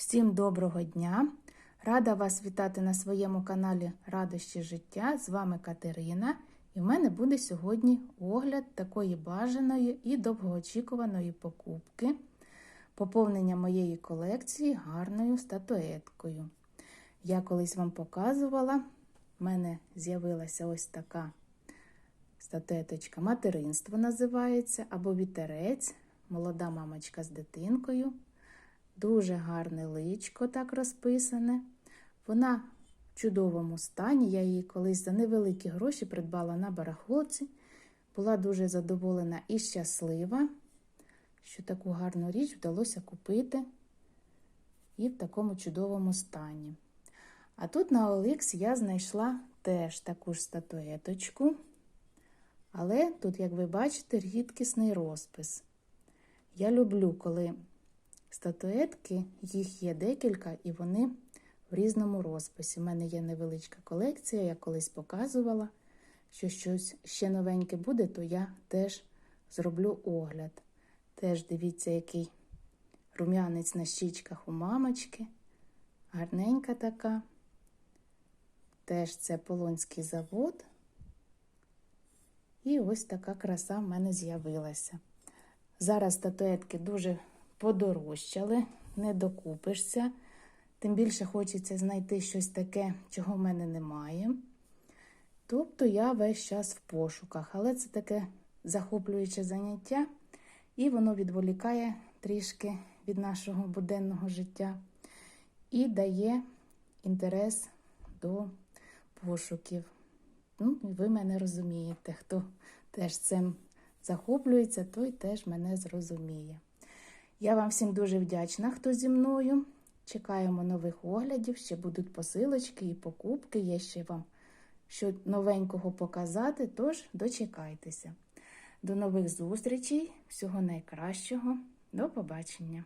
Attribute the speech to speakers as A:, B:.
A: Всім доброго дня! Рада вас вітати на своєму каналі Радощі життя. З вами Катерина, і в мене буде сьогодні огляд такої бажаної і довгоочікуваної покупки, поповнення моєї колекції гарною статуеткою. Я колись вам показувала, в мене з'явилася ось така статуеточка материнство називається, або вітерець, молода мамочка з дитинкою. Дуже гарне личко так розписане. Вона в чудовому стані. Я її колись за невеликі гроші придбала на барахолці. Була дуже задоволена і щаслива, що таку гарну річ вдалося купити і в такому чудовому стані. А тут на Оликс я знайшла теж таку ж статуеточку. Але тут, як ви бачите, рідкісний розпис. Я люблю, коли статуетки, їх є декілька, і вони в різному розписі. У мене є невеличка колекція, я колись показувала, що щось ще новеньке буде, то я теж зроблю огляд. Теж дивіться, який рум'янець на щічках у мамочки. Гарненька така. Теж це Полонський завод. І ось така краса в мене з'явилася. Зараз статуетки дуже подорожчали, не докупишся. Тим більше хочеться знайти щось таке, чого в мене немає. Тобто я весь час в пошуках, але це таке захоплююче заняття, і воно відволікає трішки від нашого буденного життя і дає інтерес до пошуків. Ну, ви мене розумієте, хто теж цим захоплюється, той теж мене зрозуміє. Я вам всім дуже вдячна, хто зі мною. Чекаємо нових оглядів, ще будуть посилочки і покупки. Є ще вам що новенького показати, тож дочекайтеся. До нових зустрічей, всього найкращого, до побачення!